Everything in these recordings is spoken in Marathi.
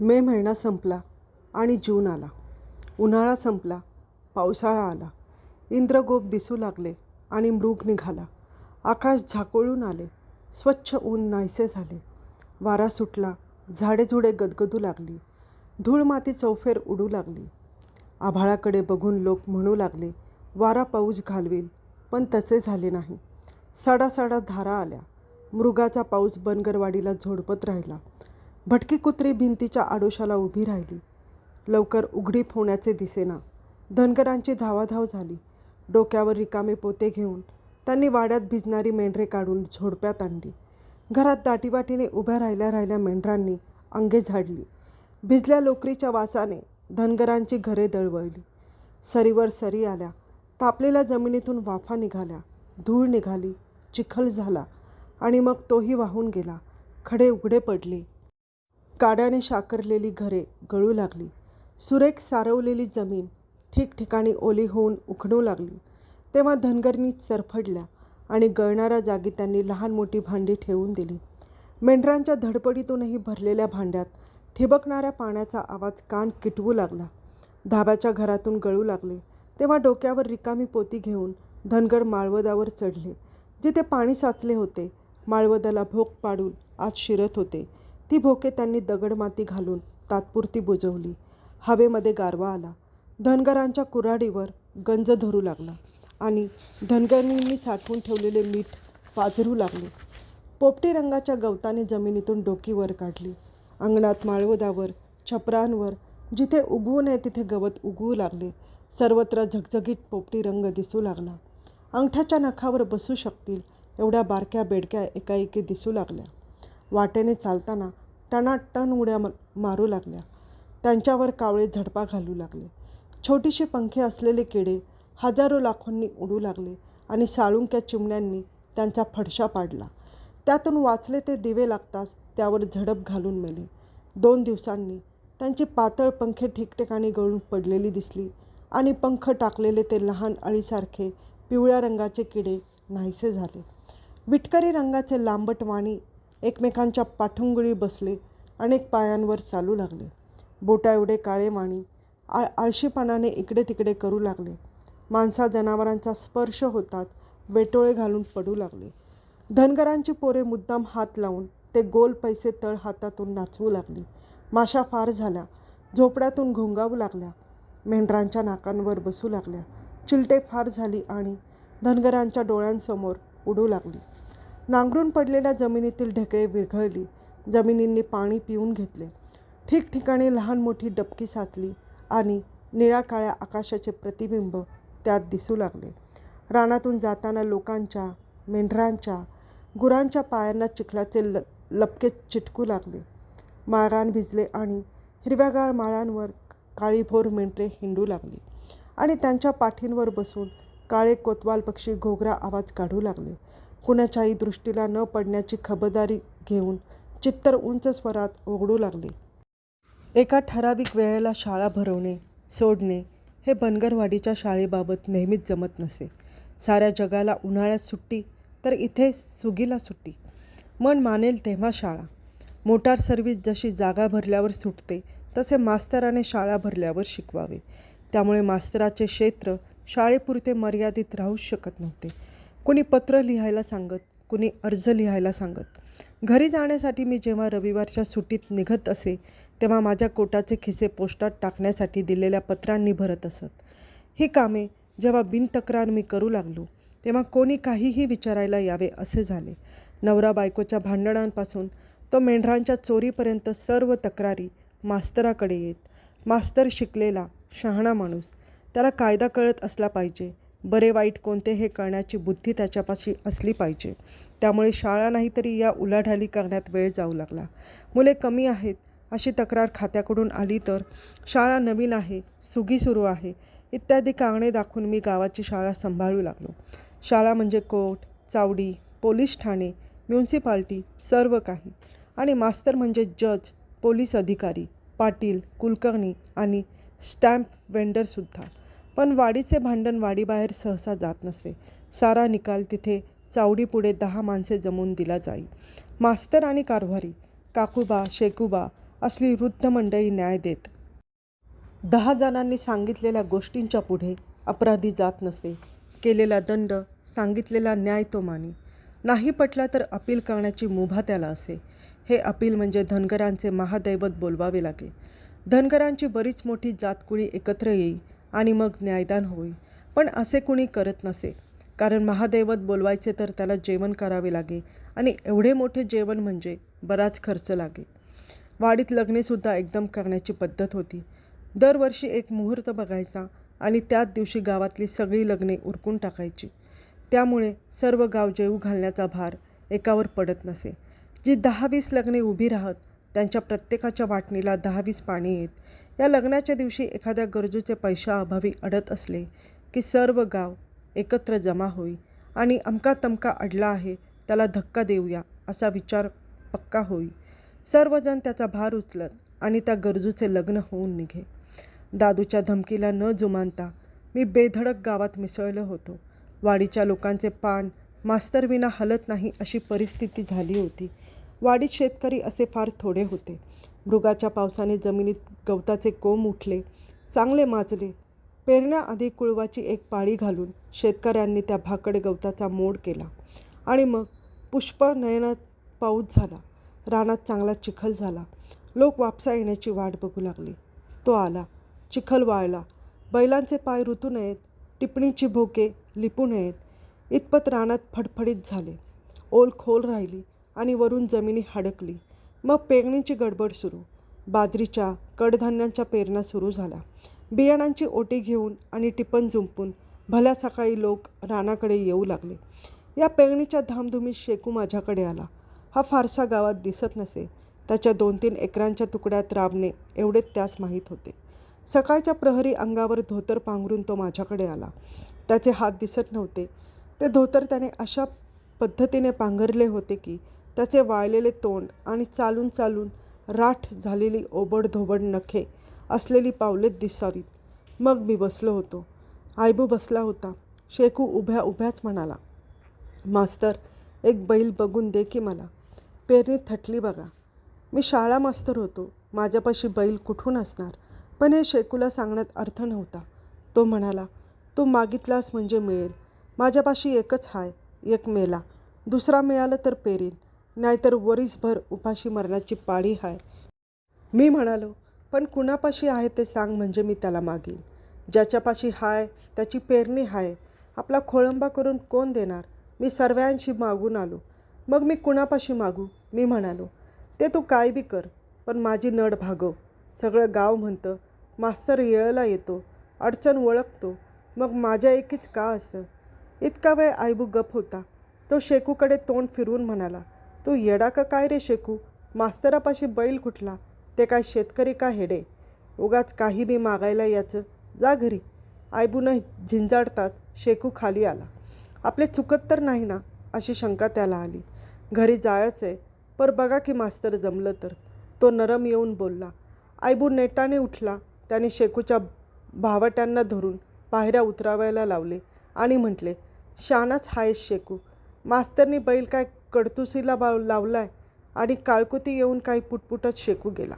मे महिना संपला आणि जून आला. उन्हाळा संपला पावसाळा आला. इंद्रगोप दिसू लागले आणि मृग निघाला. आकाश झाकोळून आले. स्वच्छ ऊन नाहीसे झाले. वारा सुटला. झाडेझुडे गदगदू लागली. धूळ माती चौफेर उडू लागली. आभाळाकडे बघून लोक म्हणू लागले वारा पाऊस घालवेल पण तसे झाले नाही. साडासाडा धारा आल्या. मृगाचा पाऊस बनगरवाडीला झोडपत राहिला. भटकी कुत्री भिंतीच्या आडोशाला उभी राहिली. लवकर उघडीप होण्याचे दिसेना. धनगरांची धावाधाव झाली. डोक्यावर रिकामे पोते घेऊन त्यांनी वाड्यात भिजणारी मेंढरे काढून झोडप्यात आणली. घरात दाटीवाटीने उभ्या राहिल्या राहिल्या मेंढरांनी अंगे झाडली. भिजल्या लोकरीच्या वासाने धनगरांची घरे दळवळली सरीवर सरी आल्या. तापलेल्या जमिनीतून वाफा निघाल्या. धूळ निघाली. चिखल झाला. आणि मग तोही वाहून गेला. खडे उघडे पडले. काड्याने शाकरलेली घरे गळू लागली. सुरेख सारवलेली जमीन ठिकठिकाणी ओली होऊन उखडू लागली. तेव्हा धनगरनी चरफडल्या आणि गळणाऱ्या जागी त्यांनी लहान मोठी भांडी ठेवून दिली. मेंढरांच्या धडपडीतूनही भरलेल्या भांड्यात ठिबकणाऱ्या पाण्याचा आवाज कान किटवू लागला. धाब्याच्या घरातून गळू लागले. तेव्हा डोक्यावर रिकामी पोती घेऊन धनगर माळवदावर चढले. जिथे पाणी साचले होते माळवदाला भोक पाडून आत शिरत होते. ती भोके त्यांनी दगडमाती घालून तात्पुरती बुजवली. हवेमध्ये गारवा आला. धनगरांच्या कुऱ्हाडीवर गंज धरू लागला आणि धनगरांनी साठवून ठेवलेले मीठ पाझरू लागले. पोपटी रंगाच्या गवताने जमिनीतून डोकी वर काढली. अंगणात माळवदावर छपरांवर जिथे उगवू नये तिथे गवत उगवू लागले. सर्वत्र झगझगीत पोपटी रंग दिसू लागला. अंगठ्याच्या नखावर बसू शकतील एवढ्या बारक्या बेडक्या एकाएकी दिसू लागल्या. वाटेने चालताना टनाटन उड्या म मारू लागल्या. त्यांच्यावर कावळे झडपा घालू लागले. छोटीशी पंखे असलेले किडे हजारो लाखोंनी उडू लागले आणि साळुंक्या चिमण्यांनी त्यांचा फडशा पाडला. त्यातून वाचले ते दिवे लागताच त्यावर झडप घालून मेले. दोन दिवसांनी त्यांची पातळ पंखे ठिकठिकाणी गळून पडलेली दिसली आणि पंख टाकलेले ते लहान अळीसारखे पिवळ्या रंगाचे किडे नाहीसे झाले. विटकरी रंगाचे लांबट वाणी एकमेकांच्या पाठुंगळी बसले अनेक पायांवर चालू लागले. बोटा एवढे काळे वाणी आ आळशीपणाने इकडे तिकडे करू लागले. माणसा जनावरांचा स्पर्श होतात वेटोळे घालून पडू लागले. धनगरांची पोरे मुद्दाम हात लावून ते गोल पैसे तळ हातातून नाचवू लागली. माशा फार झाल्या झोपड्यातून घोंगावू लागल्या. मेंढरांच्या नाकांवर बसू लागल्या. चिलटे फार झाली आणि धनगरांच्या डोळ्यांसमोर उडू लागली. नांगरून पडलेल्या जमिनीतील ढेकळे विरघळली. जमिनींनी पाणी पिऊन घेतले. ठिकठिकाणी लहान मोठी डबकी साचली आणि निळ्या काळ्या आकाशाचे प्रतिबिंब त्यात दिसू लागले. रानातून जाताना लोकांच्या मेंढरांच्या गुरांच्या पायांना चिखलाचे ल लपके चिटकू लागले. माळरान भिजले आणि हिरव्यागार माळ्यांवर काळीभोर मेंढरे हिंडू लागली आणि त्यांच्या पाठींवर बसून काळे कोतवाल पक्षी घोगरा आवाज काढू लागले. कुणाच्याही दृष्टीला न पडण्याची खबरदारी घेऊन चित्तर उंच स्वरात ओघडू लागले. एका ठराविक वेळेला शाळा भरवणे सोडणे हे बनगरवाडीच्या शाळेबाबत नेहमीच जमत नसे. साऱ्या जगाला उन्हाळ्यात सुट्टी तर इथे सुगीला सुट्टी. मन मानेल तेव्हा शाळा. मोटार सर्व्हिस जशी जागा भरल्यावर सुटते तसे मास्तराने शाळा भरल्यावर शिकवावे. त्यामुळे मास्तराचे क्षेत्र शाळेपुरते मर्यादित राहूच शकत नव्हते. कुणी पत्र लिहायला सांगत कुणी अर्ज लिहायला सांगत. घरी जाण्यासाठी मी जेव्हा रविवारच्या सुट्टीत निघत असे तेव्हा माझ्या कोटाचे खिसे पोस्टात टाकण्यासाठी दिलेल्या पत्रांनी भरत असत. ही कामे जेव्हा बिनतक्रार मी करू लागलो तेव्हा कोणी काहीही विचारायला यावे असे झाले. नवरा बायकोच्या भांडणांपासून तो मेंढरांच्या चोरीपर्यंत सर्व तक्रारी मास्तराकडे येत. मास्तर शिकलेला शहाणा माणूस त्याला कायदा कळत असला पाहिजे. बरे वाईट कोणते हे कळण्याची बुद्धी त्याच्यापाशी असली पाहिजे. त्यामुळे शाळा नाही तरी या उलाढाली करण्यात वेळ जाऊ लागला. मुले कमी आहेत. अशी तक्रार खात्याकडून आली तर शाळा नवीन आहे सुगी सुरू आहे. इत्यादी कारणे दाखवून मी गावाची शाळा सांभाळू लागलो. शाळा म्हणजे कोर्ट चावडी पोलीस ठाणे म्युन्सिपाल्टी सर्व काही. आणि मास्तर म्हणजे जज पोलीस अधिकारी पाटील कुलकर्णी आणि स्टॅम्प वेंडरसुद्धा पण वाडीचे भांडण वाडीबाहेर सहसा जात नसे. सारा निकाल तिथे चावडीपुढे दहा माणसे जमून दिला जाई. मास्तर आणि कारभारी काकूबा शेकूबा असली वृद्ध मंडळी न्याय देत. दहा जणांनी सांगितलेल्या गोष्टींच्या पुढे अपराधी जात नसे. केलेला दंड सांगितलेला न्याय तो मानी. नाही पटला तर अपील करण्याची मुभा त्याला असे. हे अपील म्हणजे धनगरांचे महादैवत बोलवावे लागे. धनगरांची बरीच मोठी जातकुळी एकत्र येई आणि मग न्यायदान होईल. पण असे कुणी करत नसे. कारण महादैवत बोलवायचे तर त्याला जेवण करावे लागे. आणि एवढे मोठे जेवण म्हणजे बराच खर्च लागे. वाडीत लग्नेसुद्धा एकदम करण्याची पद्धत होती. दरवर्षी एक मुहूर्त बघायचा आणि त्याच दिवशी गावातली सगळी लग्ने उरकून टाकायची. त्यामुळे सर्व गाव जेऊ घालण्याचा भार एकावर पडत नसे. जी दहा वीस लग्ने उभी राहत त्यांच्या प्रत्येकाच्या वाटणीला दहा वीस पाणी येत. या लग्नाच्या दिवशी एखाद्या गरजूचे पैशाअभावी अडत असले की सर्व गाव एकत्र जमा होई आणि अमका तमका अडला आहे त्याला धक्का देऊया असा विचार पक्का होई. सर्वजण त्याचा भार उचलत आणि त्या गरजूचे लग्न होऊन निघे. दादूच्या धमकीला न जुमानता मी बेधडक गावात मिसळलो होतो. वाडीच्या लोकांचे पान मास्तरविना हलत नाही अशी परिस्थिती झाली होती. वाडीत शेतकरी असे फार थोडे होते. मृगाच्या पावसाने जमिनीत गवताचे कोंब उठले. चांगले माजले. पेरण्याआधी कुळवाची एक पाळी घालून शेतकऱ्यांनी त्या भाकड गवताचा मोड केला. आणि मग पुष्प नयनात पाऊस झाला. रानात चांगला चिखल झाला. लोक वापसा येण्याची वाट बघू लागली. तो आला. चिखल वाळला. बैलांचे पाय ऋतू नयेत. टिपणीची भोके लिपू नयेत. इतपत रानात फडफडीत झाले. ओल खोल राहिली आणि वरून जमिनी हडकली. मग पेरणीची गडबड सुरू. बाजरीच्या कडधान्यांच्या पेरण्या सुरू झाल्या. बियाणांची ओटी घेऊन आणि टिपण जुंपून भल्या सकाळी लोक रानाकडे येऊ लागले. या पेरणीच्या धामधुमीत शेकू माझ्याकडे आला. हा फारसा गावात दिसत नसे. त्याच्या दोन तीन एकरांच्या तुकड्यात राबणे एवढे त्यास माहीत होते. सकाळच्या प्रहरी अंगावर धोतर पांघरून तो माझ्याकडे आला. त्याचे हात दिसत नव्हते. ते धोतर त्याने अशा पद्धतीने पांघरले होते की त्याचे वाळलेले तोंड आणि चालून चालून राठ झालेली ओबडधोबड नखे असलेली पावलेत दिसावीत मग मी बसलो होतो. आयबू बसला होता. शेकू उभ्या उभ्याच म्हणाला मास्तर एक बैल बघून दे की मला. पेरणी थटली बघा. मी शाळा मास्तर होतो. माझ्यापाशी बैल कुठून असणार? पण हे शेकूला सांगण्यात अर्थ नव्हता. तो म्हणाला तू मागितलास म्हणजे मिळेल. माझ्यापाशी एकच हाय एक मेला. दुसरा मिळाला तर पेरीन. नाहीतर वरीसभर उपाशी मरणाची पाळी हाय. मी म्हणालो पण कुणापाशी आहे ते सांग म्हणजे मी त्याला मागीन. ज्याच्यापाशी हाय त्याची पेरणी हाय. आपला खोळंबा करून कोण देणार? मी सर्वांशी मागून आलो. मग मी कुणापाशी मागू? मी म्हणालो ते तू काय बी कर पण माझी नड भागव. सगळं गाव म्हणतं मास्तर येळला येतो अडचण ओळखतो. मग माझ्या एकीच का असं? इतका वेळ आयबू गप होता. तो शेकूकडे तोंड फिरवून म्हणाला तू येडा का काय रे शेकू? मास्तरापाशी बैल कुठला ते काय शेतकरी का हेडे? उगाच काही बी मागायला याचं. जा घरी. आयबूनं झिंजाडताच शेकू खाली आला. आपले चुकत तर नाही ना? अशी शंका त्याला आली. घरी जायचं आहे पर बघा की मास्तर जमलं तर. तो नरम येऊन बोलला. आयबू नेटाने उठला. त्याने शेकूच्या भावट्यांना धरून पायऱ्या उतरावायला लावले आणि म्हटले शानाच हायस शेकू. मास्तरनी बैल काय कडतुसीला बाव लावलाय आणि काळकुती येऊन काही पुटपुटत शेकू गेला.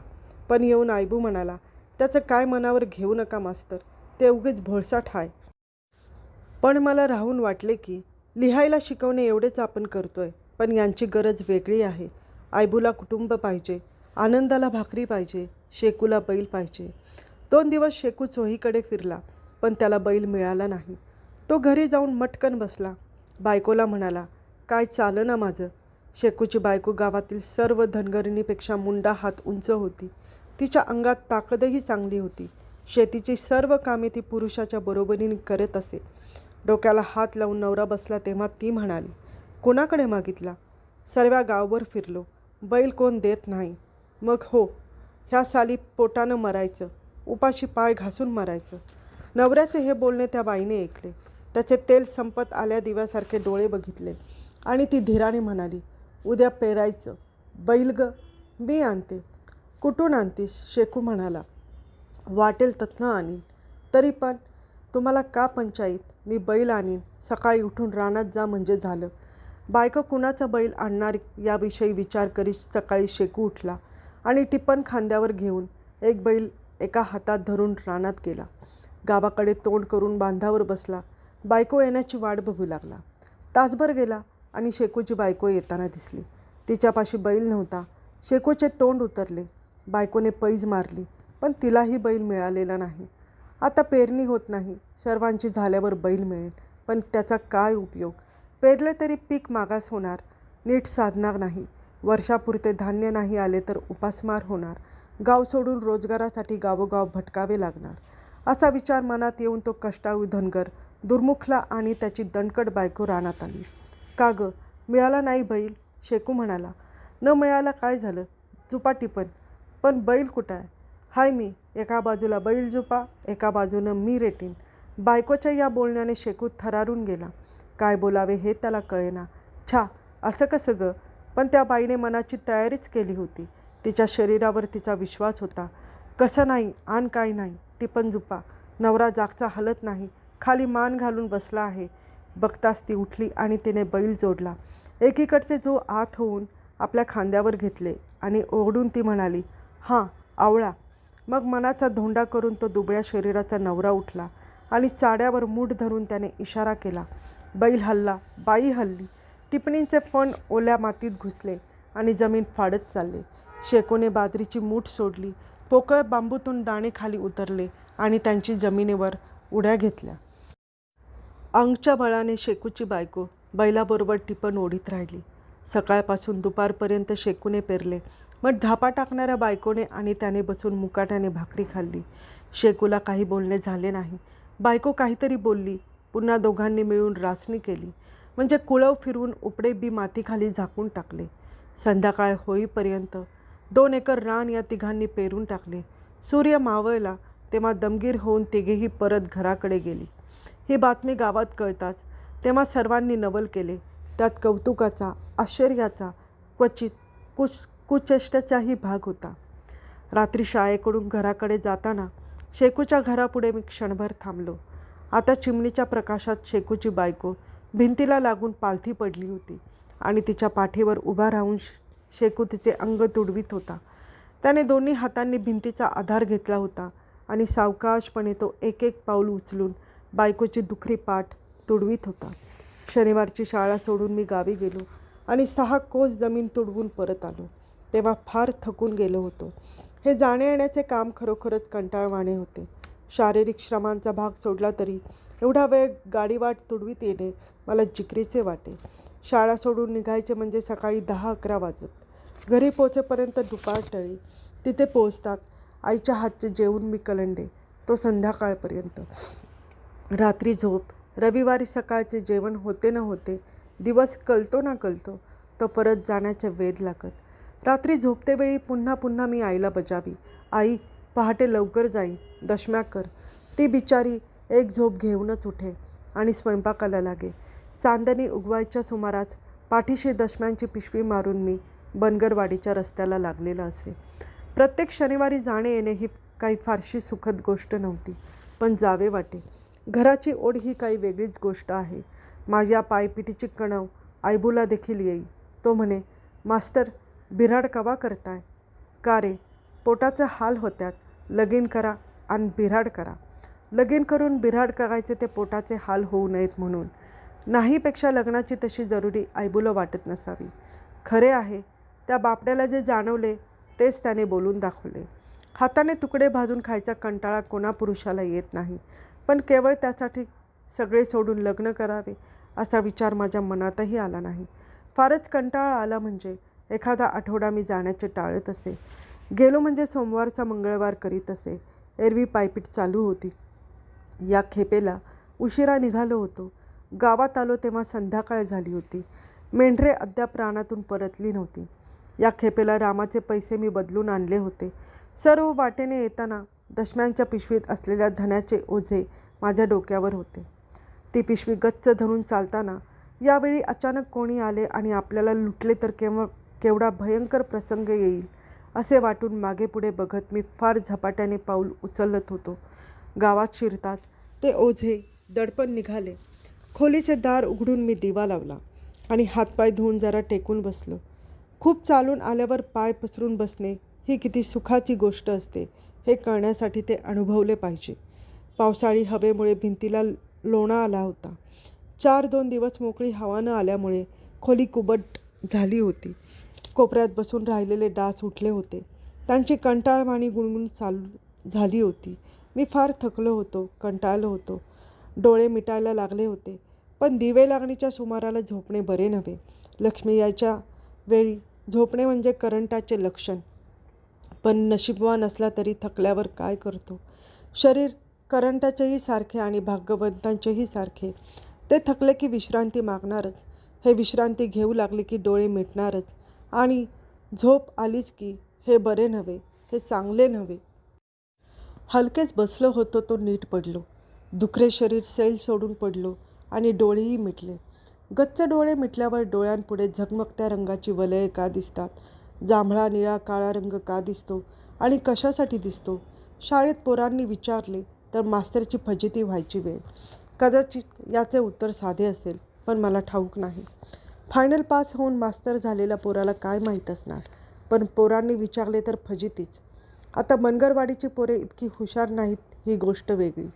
पण येऊन आयबू म्हणाला त्याचं काय मनावर घेऊ नका मास्तर ते उगीच भोळसाट हाय. पण मला राहून वाटले की लिहायला शिकवणे एवढेच आपण करतोय पण यांची गरज वेगळी आहे. आयबूला कुटुंब पाहिजे आनंदाला भाकरी पाहिजे शेकूला बैल पाहिजे. दोन दिवस शेकू चोहीकडे फिरला पण त्याला बैल मिळाला नाही. तो घरी जाऊन मटकन बसला. बायकोला म्हणाला काय चालं ना माझं? शेकूची बायको गावातील सर्व धनगरिणीपेक्षा मुंडा हात उंच होती. तिच्या अंगात ताकदही चांगली होती. शेतीची सर्व कामे ती पुरुषाच्या बरोबरीने करत असे. डोक्याला हात लावून नवरा बसला तेव्हा ती म्हणाली कोणाकडे मागितला? सर्व्या गावभर फिरलो. बैल कोण देत नाही. मग हो ह्या साली पोटानं मरायचं. उपाशी पाय घासून मरायचं. नवऱ्याचे हे बोलणे त्या बाईने ऐकले. त्याचे तेल संपत आल्या दिव्यासारखे डोळे बघितले. आणि ती धीराने म्हणाली उद्या पेरायचं. बैल ग मी आणते. कुठून आणतीस? शेकू म्हणाला. वाटेल तथनं आणीन. तरी पण तुम्हाला का पंचायत? मी बैल आणीन. सकाळी उठून रानात जा म्हणजे झालं. बायको कुणाचा बैल आणणार याविषयी विचार करीत सकाळी शेकू उठला आणि टिपण खांद्यावर घेऊन एक बैल एका हातात धरून रानात गेला. गावाकडे तोंड करून बांधावर बसला. बायको येण्याची वाट बघू लागला. तासभर गेला. आणि शेकूची बायको येताना दिसली. तिच्यापाशी बैल नव्हता. शेकूचे तोंड उतरले. बायकोने पैज मारली पण तिलाही बैल मिळालेला नाही. आता पेरणी होत नाही. सर्वांची झाल्यावर बैल मिळेल पण त्याचा काय उपयोग? पेरले तरी पीक मागास होणार नीट साधणार नाही. वर्षापुरते धान्य नाही आले तर उपासमार होणार. गाव सोडून रोजगारासाठी गावोगाव भटकावे लागणार. असा विचार मनात येऊन तो कष्टाळू धनगर दुर्मुखला आणि त्याची दणकट बायको रानात आली. का गं? मिळाला नाही बैल शेकू म्हणाला. न मिळाला काय झालं? जुपा पण. पण बैल कुठं आहे? हाय मी एका बाजूला बैल जुपा एका बाजूनं मी रेटीन. बायकोच्या या बोलण्याने शेकू थरारून गेला. काय बोलावे हे त्याला कळेना. छा असं कसं गं? पण त्या बाईने मनाची तयारीच केली होती. तिच्या शरीरावर तिचा विश्वास होता. कसं नाही आण काय नाही टिपण जुपा नवरा जागचा हलत नाही. खाली मान घालून बसला आहे. बघताच ती उठली आणि तिने बैल जोडला. एकीकडचे जो आत होऊन आपल्या खांद्यावर घेतले आणि ओरडून ती म्हणाली हां आवळा. मग मनाचा धोंडा करून तो दुबळ्या शरीराचा नवरा उठला आणि चाड्यावर मूठ धरून त्याने इशारा केला. बैल हल्ला बाई हल्ली. टिपणींचे फण ओल्या मातीत घुसले आणि जमीन फाडत चालले. शेकोने बाजरीची मूठ सोडली पोकळ बांबूतून दाणे खाली उतरले आणि त्यांची जमिनीवर उड्या घेतल्या. अंगच्या बळाने शेकूची बायको बैलाबरोबर टिपण ओढीत राहिली. सकाळपासून दुपारपर्यंत शेकूने पेरले. मग धापा टाकणाऱ्या बायकोने आणि त्याने बसून मुकाट्याने भाकरी खाल्ली. शेकूला काही बोलणे झाले नाही. बायको काहीतरी बोलली. पुन्हा दोघांनी मिळून रासणी केली. म्हणजे कुळव फिरवून उपडे बी मातीखाली झाकून टाकले. संध्याकाळ होईपर्यंत दोन एकर रान या तिघांनी पेरून टाकले. सूर्य मावळला तेव्हा दमगीर होऊन तिघेही परत घराकडे गेली. ही बातमी गावात कळताच. तेव्हा सर्वांनी नवल केले. त्यात कौतुकाचा आश्चर्याचा क्वचित कुश कुचेष्टाचाही भाग होता. रात्री शाळेकडून घराकडे जाताना शेकूच्या घरापुढे मी क्षणभर थांबलो. आता चिमणीच्या प्रकाशात शेकूची बायको भिंतीला लागून पालथी पडली होती आणि तिच्या पाठीवर उभा राहून शेकू तिचे अंग तुडवीत होता. त्याने दोन्ही हातांनी भिंतीचा आधार घेतला होता आणि सावकाशपणे तो एक एक पाऊल उचलून बायकोची दुखरी पाठ तुडवीत होता. शनिवारची शाळा सोडून मी गावी गेलो आणि सहा कोस जमीन तुडवून परत आलो. तेव्हा फार थकून गेलो होतो. हे जाणे येण्याचे काम खरोखरच कंटाळवाणे होते. शारीरिक श्रमांचा भाग सोडला तरी एवढा वेळ गाडीवाट तुडवीत येणे मला जिकरीचे वाटे. शाळा सोडून निघायचे म्हणजे सकाळी दहा अकरा वाजत. घरी पोचेपर्यंत दुपार टळी. तिथे पोचतात आईच्या हातचे जेवून मी कलंडे. तो संध्याकाळपर्यंत. रात्री झोप. रविवारी सकाळचे जेवण होते न होते दिवस कलतो ना कलतो तो परत जाण्याचे वेध लागत. रात्री झोपतेवेळी पुन्हा पुन्हा मी आईला बजावी. आई पहाटे लवकर जाई दशम्या कर. ती बिचारी एक झोप घेऊनच उठे आणि स्वयंपाकाला लागे. चांदणी उगवायच्या सुमारास पाठीशी दशम्यांची पिशवी मारून मी बनगरवाडीच्या रस्त्याला लागलेला असे. प्रत्येक शनिवारी जाणे येणे ही काही फारशी सुखद गोष्ट नव्हती पण जावे वाटे. घराची ओढ ही काही वेगळीच गोष्ट आहे. माझ्या पायपिटीची कणव आयबूला देखील येई. तो म्हणे मास्तर बिराड कवा करताय? का रे? पोटाचे हाल होत्यात. लगीन करा आणि बिराड करा. लगीन करून बिराड करायचे ते पोटाचे हाल होऊ नयेत म्हणून. नाहीपेक्षा लग्नाची तशी जरुरी आयबूला वाटत नसावी. खरे आहे त्या बापड्याला जे जाणवले तेच त्याने बोलून दाखवले. हाताने तुकडे भाजून खायचा कंटाळा कोणा पुरुषाला येत नाही. पण केवळ त्यासाठी सगळे सोडून लग्न करावे असा विचार माझ्या मनातही आला नाही. फारच कंटाळा आला म्हणजे एखादा आठवडा मी जाण्याचे टाळत असे. गेलो म्हणजे सोमवारचा मंगळवार करीत असे. एरवी पायपीट चालू होती. या खेपेला उशिरा निघालो होतो. गावात आलो तेव्हा संध्याकाळ झाली होती. मेंढरे अद्याप रानातून परतली नव्हती. या खेपेला रामाचे पैसे मी बदलून आणले होते. सर्व वाटेने येताना दशम्यांच्या पिशवीत असलेल्या धन्याचे ओझे माझ्या डोक्यावर होते. ती पिशवी गच्च धरून चालताना यावेळी अचानक कोणी आले आणि आपल्याला लुटले तर केवळ केवढा भयंकर प्रसंग येईल असे वाटून मागे पुढे बघत मी फार झपाट्याने पाऊल उचलत होतो. गावात शिरतात ते ओझे दडपण निघाले. खोलीचे दार उघडून मी दिवा लावला आणि हातपाय धुवून जरा टेकून बसलो. खूप चालून आल्यावर पाय पसरून बसणे ही किती सुखाची गोष्ट असते. हे कळण्यासाठी ते अनुभवले पाहिजे. पावसाळी हवेमुळे भिंतीला लोणा आला होता. चार दोन दिवस मोकळी हवा न आल्यामुळे खोली कुबट झाली होती. कोपऱ्यात बसून राहिलेले डास उठले होते. त्यांची कंटाळवाणी गुणगुण चालू झाली होती. मी फार थकलो होतो कंटाळलो होतो. डोळे मिटायला लागले होते. पण दिवे लागणीच्या सुमाराला झोपणे बरे नव्हे. लक्ष्मी यायच्या वेळी झोपणे म्हणजे करंटाचे लक्षण. पण नशीबवान असला तरी थकल्यावर काय करतो? शरीर करंटाचेही सारखे आणि भाग्यवंतांचेही सारखे. ते थकले की विश्रांती मागणारच. हे विश्रांती घेऊ लागले की डोळे मिटणारच. आणि झोप आलीच की हे बरे नव्हे हे चांगले नव्हे. हलकेच बसलो होतो तो नीट पडलो. दुखरे शरीर सैल सोडून पडलो आणि डोळेही मिटले. गच्च डोळे मिटल्यावर डोळ्यांपुढे झगमगत्या रंगाची वलये का दिसतात? जांभळा निळा काळा रंग का दिसतो आणि कशासाठी दिसतो? शाळेत पोरांनी विचारले तर मास्तरची फजिती व्हायची वेळ. कदाचित याचे उत्तर साधे असेल पण मला ठाऊक नाही. फायनल पास होऊन मास्तर झालेल्या पोराला काय माहीत असणार पण पोरांनी विचारले तर फजितीच. आता मनगरवाडीची पोरे इतकी हुशार नाहीत ही गोष्ट वेगळी.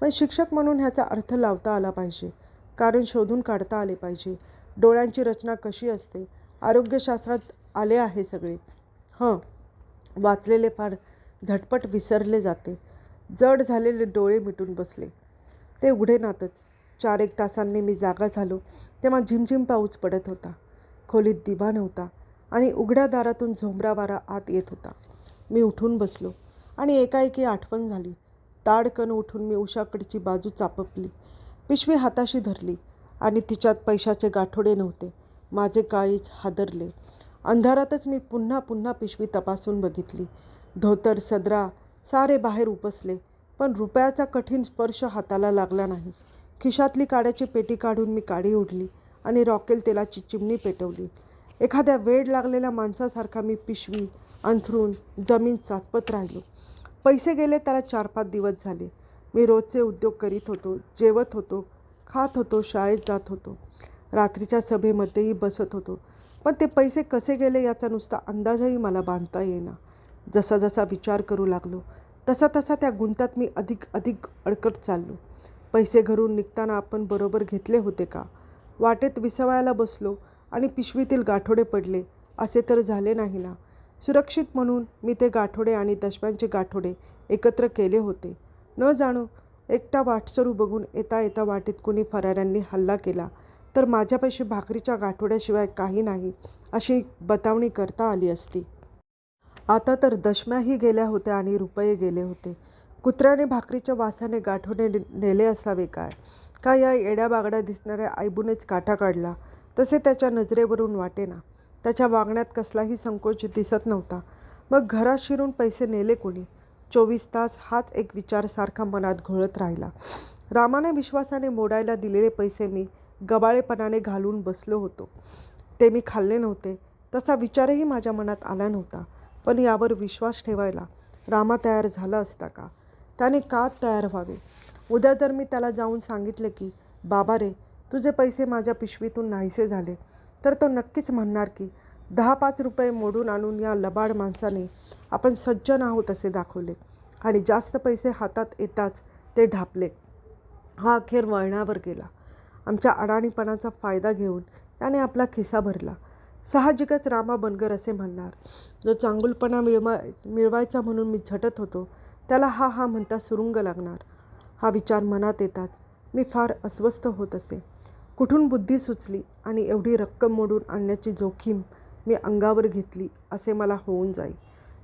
पण शिक्षक म्हणून ह्याचा अर्थ लावता आला पाहिजे कारण शोधून काढता आले पाहिजे. डोळ्यांची रचना कशी असते? आरोग्यशास्त्रात आले आहे सगळे. हं. वाचलेले फार झटपट विसरले जाते. जड झालेले डोळे मिटून बसले. ते उघडे नातच. चार एक तासांनी मी जागा झालो तेव्हा झिमझिम पाऊस पडत होता. खोलीत दिवा नव्हता आणि उघड्या दारातून झोंबरा वारा आत येत होता. मी उठून बसलो आणि एकाएकी आठवण झाली. ताडकन उठून मी उषाकडची बाजू चापपली. पिशवी हाताशी धरली आणि तिच्यात पैशाचे गाठोडे नव्हते. माझे काळीच हादरले. अंधारातच मी पुन्हा पुन्हा पिशवी तपासून बघितली. धोतर सदरा सारे बाहेर उपसले पण रुपयाचा कठीण स्पर्श हाताला लागला नाही. खिशातली काड्याची पेटी काढून मी काडी उडली आणि रॉकेल तेलाची चिमणी पेटवली. एखाद्या वेड लागलेल्या माणसासारखा मी पिशवी अंथरून जमीन चाचपत राहिलो. पैसे गेले त्याला चार पाच दिवस झाले. मी रोजचे उद्योग करीत होतो जेवत होतो खात होतो शाळेत जात होतो. रात्रीच्या सभेमध्येही बसत होतो. पण ते पैसे कसे गेले याचा नुसता अंदाजही मला बांधता येईना. जसा जसा विचार करू लागलो तसा तसा त्या गुंतात मी अधिक अधिक अडकत चाललो. पैसे घरून निघताना आपण बरोबर घेतले होते का? वाटेत विसवायला बसलो आणि पिशवीतील गाठोडे पडले असे तर झाले नाही ना सुरक्षित म्हणून मी ते गाठोडे आणि दशम्यांचे गाठोडे एकत्र केले होते. न जाणो एकटा वाटसरू बघून येता येता वाटेत कुणी फराऱ्यांनी हल्ला केला. तर माझ्यापाशी भाकरीच्या गाठोड्याशिवाय काही नाही अशी बतावणी करता आली असती. आता तर दशम्याही गेल्या होत्या आणि रुपये गेले होते. कुत्र्याने भाकरीच्या वासाने गाठोडे ने- नेले असावे काय? का या येड्या बागड्या दिसणाऱ्या आयबूनेच काटा काढला? तसे त्याच्या नजरेवरून वाटेना. त्याच्या वागण्यात कसलाही संकोच दिसत नव्हता. मग घरात शिरून पैसे नेले कोणी? चोवीस तास हाच एक विचारसारखा मनात घोळत राहिला. रामाने विश्वासाने मोडायला दिलेले पैसे मी गबाळेपणाने घालून बसलो होतो. ते मी खाल्ले नव्हते. तसा विचारही माझ्या मनात आला नव्हता. पण यावर विश्वास ठेवायला रामा तयार झाला असता का? त्याने का तयार व्हावे? उद्या जर मी त्याला जाऊन सांगितले की बाबा रे तुझे पैसे माझ्या पिशवीतून नाहीसे झाले. तर तो नक्कीच म्हणणार की दहा पाच रुपये मोडून आणून या लबाड माणसाने आपण सज्जन आहोत असे दाखवले. आणि जास्त पैसे हातात येताच ते ढापले. हा अखेर वळणावर गेला. आमच्या अडाणीपणाचा फायदा घेऊन त्याने आपला खिसा भरला. साहजिकच रामा बनगर असे म्हणणार जो चांगुलपणा मिळवा मिळवायचा म्हणून मी झटत होतो त्याला हा हा म्हणता सुरुंग लागणार. हा विचार मनात येताच मी फार अस्वस्थ होत असे. कुठून बुद्धी सुचली आणि एवढी रक्कम मोडून आणण्याची जोखीम मी अंगावर घेतली असे मला होऊन जाई.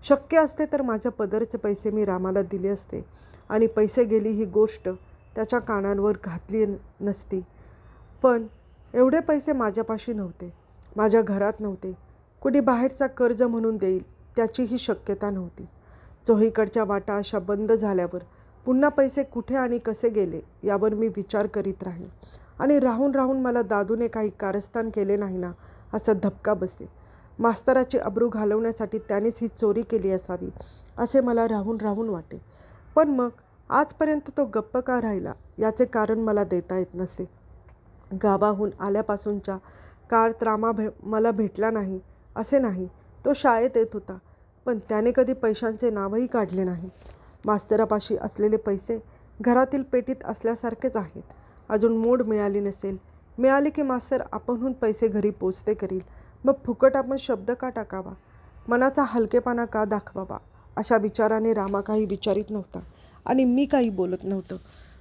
शक्य असते तर माझ्या पदरचे पैसे मी रामाला दिले असते आणि पैसे गेली ही गोष्ट त्याच्या कानांवर घातली नसती. पण एवढे पैसे माझ्यापाशी नव्हते. माझ्या घरात नव्हते. कुणी बाहेरचा कर्ज म्हणून देईल त्याचीही शक्यता नव्हती. चोहीकडच्या वाटा अशा बंद झाल्यावर पुन्हा पैसे कुठे आणि कसे गेले यावर मी विचार करीत राहीन. आणि राहून राहून मला दादूने काही कारस्थान केले नाही ना असा धपका बसे. मास्तराची अब्रू घालवण्यासाठी त्यानेच ही चोरी केली असावी असे मला राहून राहून वाटे. पण मग आजपर्यंत तो गप्प का राहिला? याचे कारण मला देता येत नसे. गावाहून आल्यापासूनच्या काळ त्रामा भे मला भेटला नाही असे नाही. तो शाळेत येत होता पण त्याने कधी पैशांचे नावही काढले नाही. मास्तरापाशी असलेले पैसे घरातील पेटीत असल्यासारखेच आहेत. अजून मोड मिळाली नसेल. मिळाली की मास्तर आपणहून पैसे घरी पोचते करील. मग फुकट आपण शब्द का टाकावा? मनाचा हलकेपणा का दाखवावा? अशा विचाराने रामा काही विचारित नव्हता आणि मी काही बोलत नव्हतं.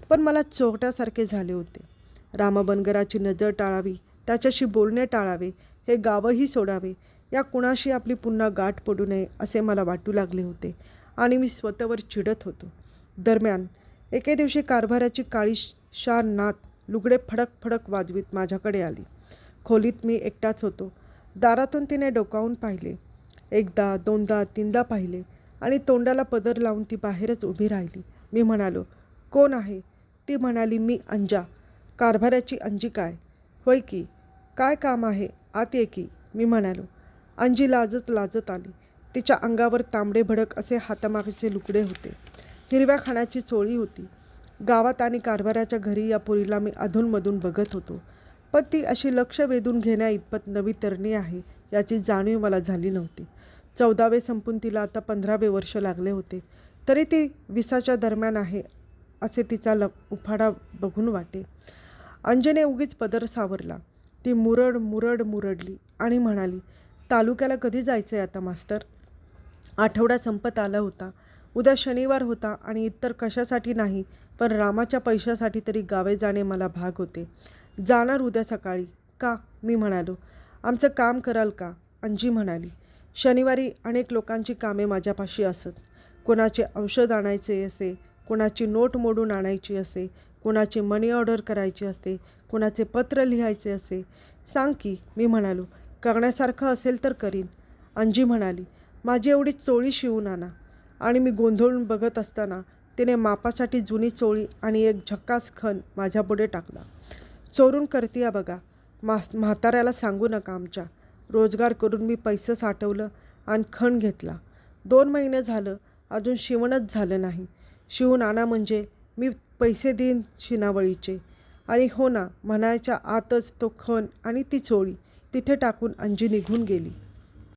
पण मला चोरट्यासारखे झाले होते. रामा बनगराची नजर टाळावी त्याच्याशी बोलणे टाळावे हे गावही सोडावे. या कुणाशी आपली पुन्हा गाठ पडू नये असे मला वाटू लागले होते आणि मी स्वतःवर चिडत होतो. दरम्यान एके दिवशी कारभाराची काळी शार नात लुगडे फडक फडक वाजवीत माझ्याकडे आली. खोलीत मी एकटाच होतो. दारातून तिने डोकावून पाहिले. एकदा दोनदा तीनदा पाहिले आणि तोंडाला पदर लावून ती बाहेरच उभी राहिली. मी म्हणालो कोण आहे? ती म्हणाली मी अंजा. कारभाराची अंजी काय? होय की? काय काम आहे? आत ये की मी म्हणालो. अंजी लाजत लाजत आली. तिच्या अंगावर तांबडे भडक असे हातामागचे लुकडे होते. हिरव्या खाण्याची चोळी होती. गावात आणि कारभाराच्या घरी या पोरीला मी अधूनमधून बघत होतो. पण ती अशी लक्ष वेधून घेण्या इतपत नवी तरणी आहे याची जाणीव मला झाली नव्हती. चौदावे संपून तिला आता पंधरावे वर्ष लागले होते. तरी ती विसाच्या दरम्यान आहे असे तिचा ल उफाडा बघून वाटे. अंजने उगीच पदर सावरला. ती मुरड मुरड मुरडली आणि म्हणाली तालुक्याला कधी जायचं आहे आता मास्तर? आठवडा संपत आला होता. उद्या शनिवार होता आणि इतर कशासाठी नाही पण रामाच्या पैशासाठी तरी गावे जाणे मला भाग होते. जाणार उद्या सकाळी. का? मी म्हणालो. आमचं काम कराल का? अंजी म्हणाली. शनिवारी अनेक लोकांची कामे माझ्यापाशी असत. कोणाचे औषध आणायचे असे कोणाची नोट मोडून आणायची असे कुणाची मनी ऑर्डर करायची असते कुणाचे पत्र लिहायचे असे सांग की मी म्हणालो करण्यासारखं असेल तर करीन. अंजी म्हणाली माझी एवढी चोळी शिवून आणा आणि मी गोंधळून बघत असताना तिने मापासाठी जुनी चोळी आणि एक झक्कास खण माझ्यापुढे टाकला. चोरून करतीया बघा मास म्हाताऱ्याला सांगू नका आमच्या. रोजगार करून मी पैसे साठवलं आणि खण घेतला. दोन महिने झालं अजून शिवणच झालं नाही. शिवून आणा म्हणजे मी पैसे देईन शिनावळीचे. आणि हो ना म्हणायच्या आतच तो खण आणि ती चोळी तिथे टाकून अंजी निघून गेली.